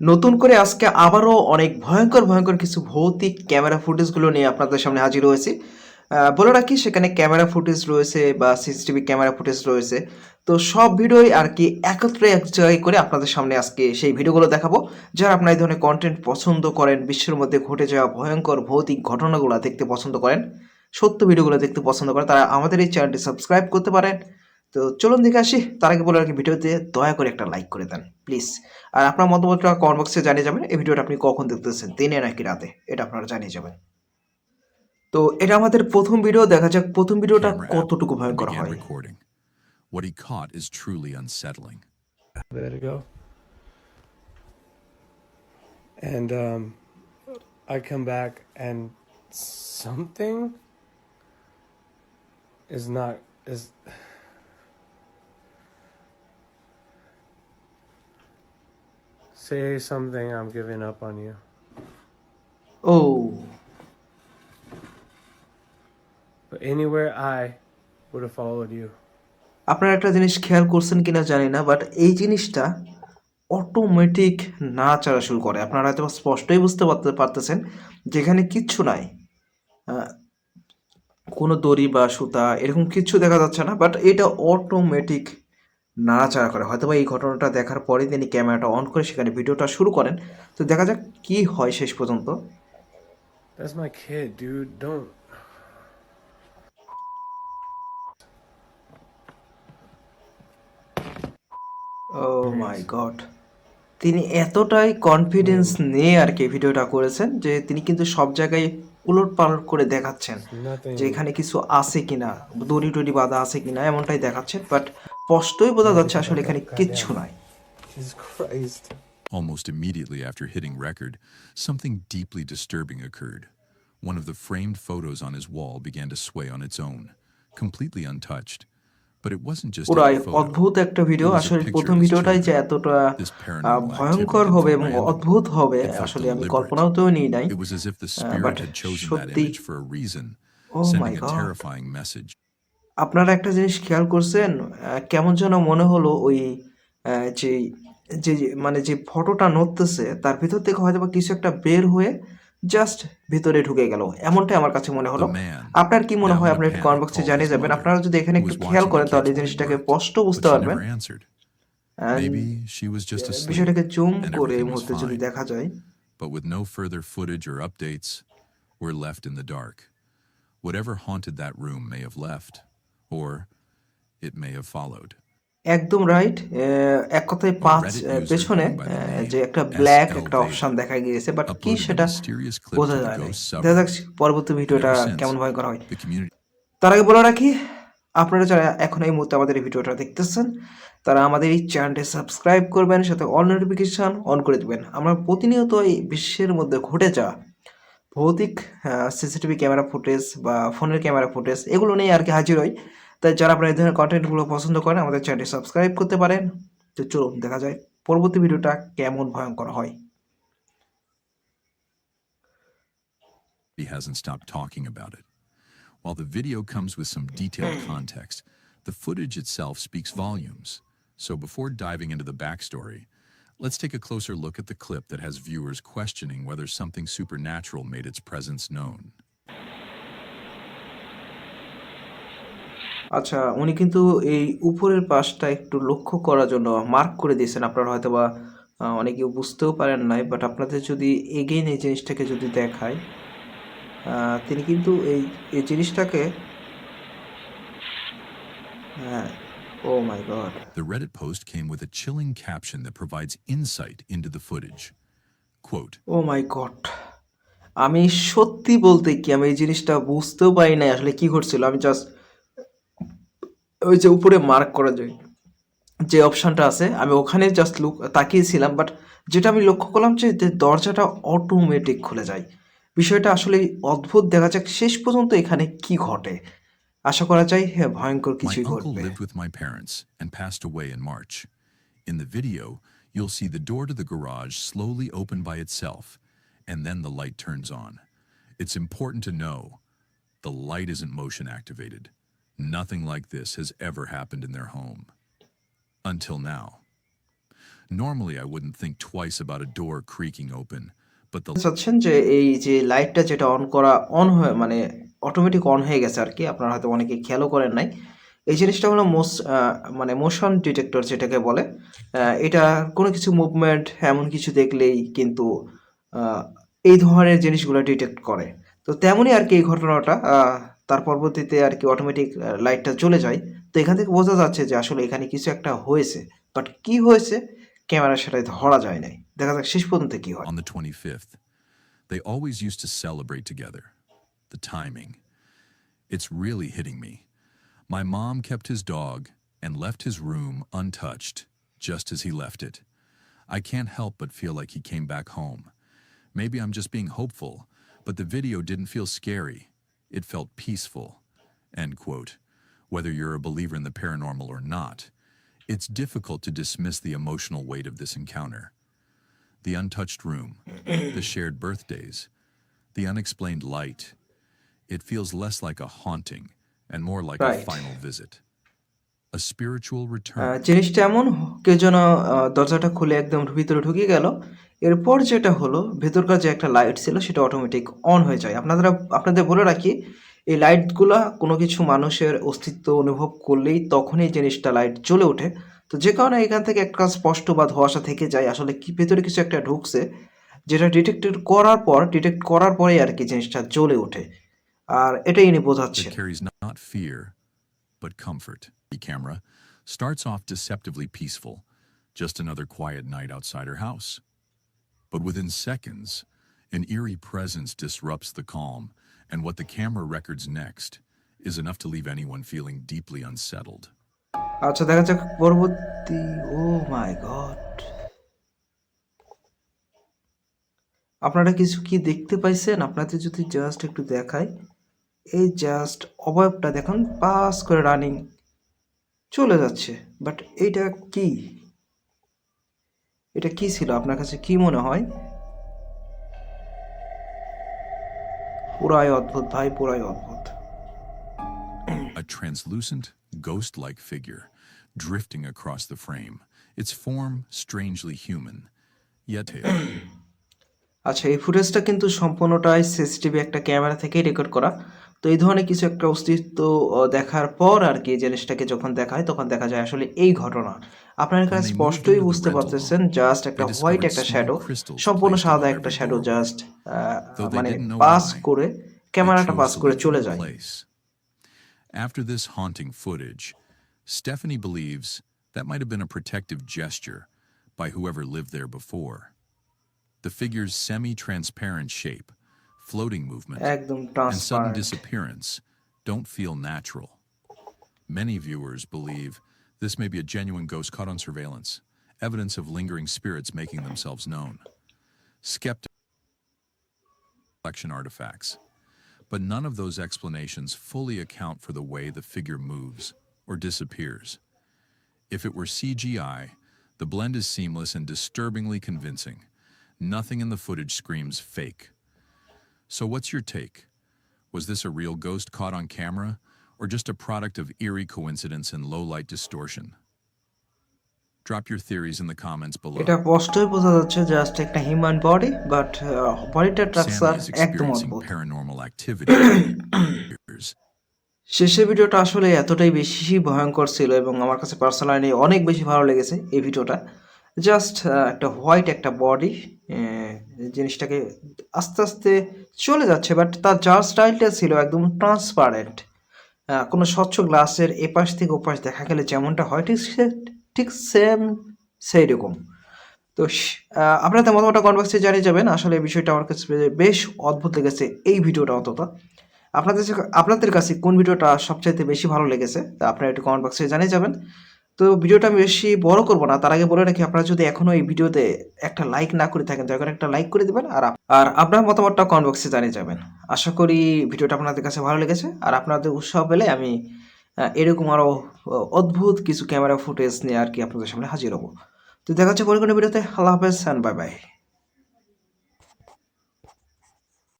নতুন করে আজকে আবারও অনেক ভয়ঙ্কর ভয়ঙ্কর কিছু ভৌতিক ক্যামেরা ফুটেজগুলো নিয়ে আপনাদের সামনে হাজির হয়েছি। বলে রাখি, সেখানে ক্যামেরা ফুটেজ রয়েছে বা সিসিটিভি ক্যামেরা ফুটেজ রয়েছে। তো সব ভিডিওই আর কি একত্রে এক জায়গায় করে আপনাদের সামনে আজকে সেই ভিডিওগুলো দেখাবো। যারা আপনার এই ধরনের কন্টেন্ট পছন্দ করেন, বিশ্বের মধ্যে ঘটে যাওয়া ভয়ঙ্কর ভৌতিক ঘটনাগুলো দেখতে পছন্দ করেন, সত্য ভিডিওগুলো দেখতে পছন্দ করেন, তারা আমাদের এই চ্যানেলটি সাবস্ক্রাইব করতে পারেন। তো চলুন দেখে আসি তার আগে বলে আর কি ভিডিওতে দয়া করে একটা লাইক করে দেন প্লিজ আর আপনার মতামতটা কমেন্ট বক্সে জানিয়ে যাবেন এই ভিডিওটা আপনি কখন দেখতেছেন দিনে নাকি রাতে এটা আপনারা জানিয়ে যাবেন তো এটা আমাদের প্রথম ভিডিও দেখা যাক প্রথম ভিডিওটা কতটুকু ভয়ঙ্কর began হয়. What he caught is truly unsettling. minute ago. And um, I come back and something is not is say something I'm giving up on you. O But anywhere I would have followed you. আপনারা একটা জিনিস খেয়াল করছেন কিনা জানি না but এই জিনিসটা অটোমেটিক না নাড়াচাড়া শুরু করে আপনারা হয়তো স্পষ্টই বুঝতে পারতে পারতেছেন যেখানে কিচ্ছু নাই কোনো দড়ি বা সুতা এরকম কিচ্ছু দেখা যাচ্ছে না বাট এটা অটোমেটিক নাড়াচাড়া করে। হয়তো বা এই ঘটনাটা দেখার পরে তিনি ক্যামেরাটা অন করে সেখানে ভিডিওটা শুরু করেন। তো দেখা যাক কি হয় শেষ পর্যন্ত। That's my kid, dude. Don't. Oh my god তিনি এতটাই কনফিডেন্স নিয়ে আর কি ভিডিওটা করেছেন যে তিনি কিন্তু সব জায়গায় উলট পালট করে দেখাচ্ছেন যে এখানে কিছু আছে কিনা দড়ি টড়ি বাঁধা আছে কিনা এমনটাই দেখাচ্ছেন বাট স্পষ্টই বোঝা যাচ্ছে আসলে এখানে কিচ্ছু নাই. Almost immediately after hitting record, something deeply disturbing occurred. One of the framed photos on his wall began to sway on its own, completely untouched. আপনারা একটা জিনিস খেয়াল করছেন কেমন যেন মনে হলো ওই যে যে মানে যে ফটোটা নড়তেছে তার ভিতর থেকে হয়তো কিছু একটা বের হয়ে জাস্ট ভিতরে ঢুকে গেল এমনটাই আমার কাছে মনে হলো আপনার কি মনে হয় আপনি কমেন্ট বক্সে জানিয়ে যাবেন আপনারা যদি এখানে একটু খেয়াল করেন তাহলে এই জিনিসটাকে স্পষ্ট বুঝতে পারবেন. বিষয়টাকে জুম করে এই মুহূর্তে যদি দেখা যায় But with no further footage or updates, we're left in the dark. Whatever haunted that room may have left, or it may have followed. একদম রাইট এক কথায় পাঁচ পেছনে যে একটা ব্ল্যাক একটা অপশন দেখা গিয়েছে বাট কি সেটা বোঝা যায় না দেখা যাক পরবর্তী ভিডিওটা কেমন ভয়ঙ্কর হয়। তার আগে বলে রাখি আপনারা যারা এখন এই মুহূর্তে আমাদের এই ভিডিওটা দেখতেছেন তারা আমাদের এই চ্যানেলটি সাবস্ক্রাইব করবেন সাথে অল নোটিফিকেশান অন করে দেবেন। আমরা প্রতিনিয়ত এই বিশ্বের মধ্যে ঘটে যাওয়া ভৌতিক সিসিটিভি ক্যামেরা ফুটেজ বা ফোনের ক্যামেরা ফুটেজ এগুলো নিয়ে আর কি হাজির হই। তাই যারা আপনারা এই ধরনের কন্টেন্টগুলো পছন্দ করেন আমাদের চ্যানেলটি সাবস্ক্রাইব করতে পারেন তো চলুন দেখা যায় পরবর্তী ভিডিওটা কেমন ভয়ঙ্কর হয় hasn't stopped talking about it. While the video comes with some detailed context, the footage itself speaks volumes. So before diving into the backstory, let's take a closer look at the clip that has viewers questioning whether something supernatural made its presence known. আচ্ছা উনি কিন্তু এই উপরের পাশটা একটু লক্ষ্য করার জন্য মার্ক করে দিয়েছেন। আপনারা হয়তো বা অনেকে বুঝতেও পারেন নাই বাট আপনাদের যদি এগেইন এই জিনিসটাকে যদি দেখায় তিনি কিন্তু এই এই জিনিসটাকে হ্যাঁ ও my god The Reddit post came with a chilling caption that provides insight into the footage. Quote, oh my god আমি সত্যি বলতে কি আমি এই জিনিসটা বুঝতেও পারি নাই আসলে কি ঘটছিল। আমি জাস্ট ওই যে উপরে মার্ক করা যায় যে অপশানটা আছে আমি ওখানে জাস্ট লুক তাকিয়েছিলাম বাট যেটা আমি লক্ষ্য করলাম যে দরজাটা অটোমেটিক খুলে যায় বিষয়টা আসলে অদ্ভুত দেখা যাক শেষ পর্যন্ত এখানে কি ঘটে আশা করা যায় হ্যাঁ ভয়ঙ্কর কিছুই ঘটবে lived with my parents and passed away in March. In the video, you'll see the door to the garage slowly open by itself, and then the light turns on. It's important to know the light isn't motion activated. Nothing like this has ever happened in their home. Until now. Normally, I wouldn't think twice about a door creaking open, but the চাচ্ছেন যে এই যে লাইটটা যেটা on করা on হয়ে মানে automatic on হয়ে গেছে আর কি আপনারা হয়তো অনেকে খেয়ালও করেন নাই এই জিনিসটা হলো মোস মানে মোশন ডিটেক্টর যেটাকে বলে এটা কোনো কিছু মুভমেন্ট এমন কিছু দেখলেই কিন্তু এই ধরনের জিনিসগুলো ডিটেক্ট করে তো তেমনই আর কি এই ঘটনাটা তার পরবর্তীতে আর কি অটোমেটিক লাইটটা চলে যায় তো এখান থেকে বোঝা যাচ্ছে যে আসলে এখানে কিছু একটা হয়েছে বাট কি হয়েছে ক্যামেরার সাথে ধরা যায় নাই দেখা যাক শেষ পর্যন্ত কি হয় on the 25th. They always used to celebrate together. The timing. It's really hitting me. My mom kept his dog and left his room untouched, just as he left it. I can't help but feel like he came back home. Maybe I'm just being hopeful, but the video didn't feel scary. It felt peaceful. End quote. Whether you're a believer in the paranormal or not, it's difficult to dismiss the emotional weight of this encounter the untouched room, the shared birthdays, the unexplained light. It feels less like a haunting and more like Right. a final visit. A spiritual ah, return. জিনিসটা এমন কেউ যেন আহ, দরজাটা খুলে একদম ভিতরে ঢুকে গেল এরপর যেটা হলো ভেতরকার যে একটা লাইট ছিল সেটা অটোমেটিক অন হয়ে যায়। আপনাদের আপনাদের বলে রাখি এই লাইটগুলা কোনো কিছু মানুষের অস্তিত্ব অনুভব করলেই তখনই জিনিসটা লাইট জ্বলে ওঠে। তো যে কারণে এখান থেকে একটা স্পষ্ট বা ধোঁয়াশা থেকে যায়। আসলে কি ভেতরে কিছু একটা ঢুকছে যেটা ডিটেক্টেড করার পর ডিটেক্ট করার পরেই আর কি জিনিসটা জ্বলে ওঠে। আর এটাই ইনি fear, but comfort. The camera starts off deceptively peaceful, just another quiet night outside her house. But within seconds, an eerie presence disrupts the calm, and what the camera records next is enough to leave anyone feeling deeply unsettled. আচ্ছা দেখা যাক পরবর্তী আপনারা কিছু কি দেখতে পাইছেন আপনাদের যদি জাস্ট একটু দেখাই এই জাস্ট অবয়বটা দেখুন পাস করে রানিং চলে যাচ্ছে বাট এইটা কি এটা কি ছিল আপনার কাছে কি মনে হয় পুরাই অদ্ভুত ভাই পুরাই অদ্ভুত a translucent, ghost like figure drifting across the frame, its form strangely human, yet আচ্ছা এই ফুটেজটা কিন্তু সম্পূর্ণটাই সিসিটিভি একটা ক্যামেরা থেকেই রেকর্ড করা তো এই ধরনের কিছু একটা অস্তিত্ব দেখার পর আর কি জিনিসটাকে যখন দেখায় তখন দেখা যায় আসলে এই ঘটনা আপনার moved স্পষ্টই বুঝতে পারতেছেন জাস্ট একটা হোয়াইট একটা শ্যাডো সম্পূর্ণ সাদা একটা শ্যাডো জাস্ট মানে পাস করে ক্যামেরাটা পাস করে চলে যায়. After this haunting footage, Stephanie believes that might have been a protective gesture by whoever lived there before. The figure's semi transparent shape, floating movement, একদম and sudden transparent disappearance don't feel natural. Many viewers believe this may be a genuine ghost caught on surveillance, evidence of lingering spirits making themselves known. Skeptics collection artifacts, but none of those explanations fully account for the way the figure moves or disappears. If it were CGI, the blend is seamless and disturbingly convincing. Nothing in the footage screams fake. So, what's your take? Was this a real ghost caught on camera, or just a product of eerie coincidence and low light distortion? Drop your theories in the comments below. এটা স্পষ্টই বোঝা যাচ্ছে just একটা human body but বডিটা structure একদম experiencing অদ্ভুত paranormal activity. শেষের ভিডিওটা আসলে এতটাই বেশি ভয়ঙ্কর ছিল এবং আমার কাছে পার্সোনালি অনেক বেশি ভালো লেগেছে এই ভিডিওটা জাস্ট একটা হোয়াইট একটা বডি জিনিসটাকে আস্তে আস্তে চলে যাচ্ছে বাট তার যার স্টাইলটা ছিল একদম ট্রান্সপারেন্ট কোনো স্বচ্ছ গ্লাসের এপাশ থেকে ওপাশ দেখা গেলে যেমনটা হয়, ঠিক সে- ঠিক সেম সেই রকম তো আপনাদের মতামতটা বক্সে জানিয়ে যাবেন। আসলে এই বিষয়টা আমার কাছে বেশ অদ্ভুত লেগেছে এই ভিডিওটা অতটা আপনাদের আপনাদের কাছে কোন ভিডিওটা সবচাইতে বেশি ভালো লেগেছে, তা আপনারা একটু কমেন্ট বক্সে জানিয়ে যাবেন। তো ভিডিওটা আমি বেশি বড় করব না। তার আগে বলে রাখি, আপনারা যদি এখনও এই ভিডিওতে একটা লাইক না করে থাকেন, দয়া করে একটা লাইক করে দেবেন। আর আর আপনার মতামতটা কমেন্ট বক্সে জানিয়ে যাবেন। আশা করি ভিডিওটা আপনাদের কাছে ভালো লেগেছে। আর আপনাদের উৎসাহ পেলে আমি এরকম আরও অদ্ভুত কিছু ক্যামেরা ফুটেজ নিয়ে আর কি আপনাদের সামনে হাজির হব। তো দেখা হচ্ছে পরে কোনো ভিডিওতে। আল্লাহ হাফেজ অ্যান্ড বাই বাই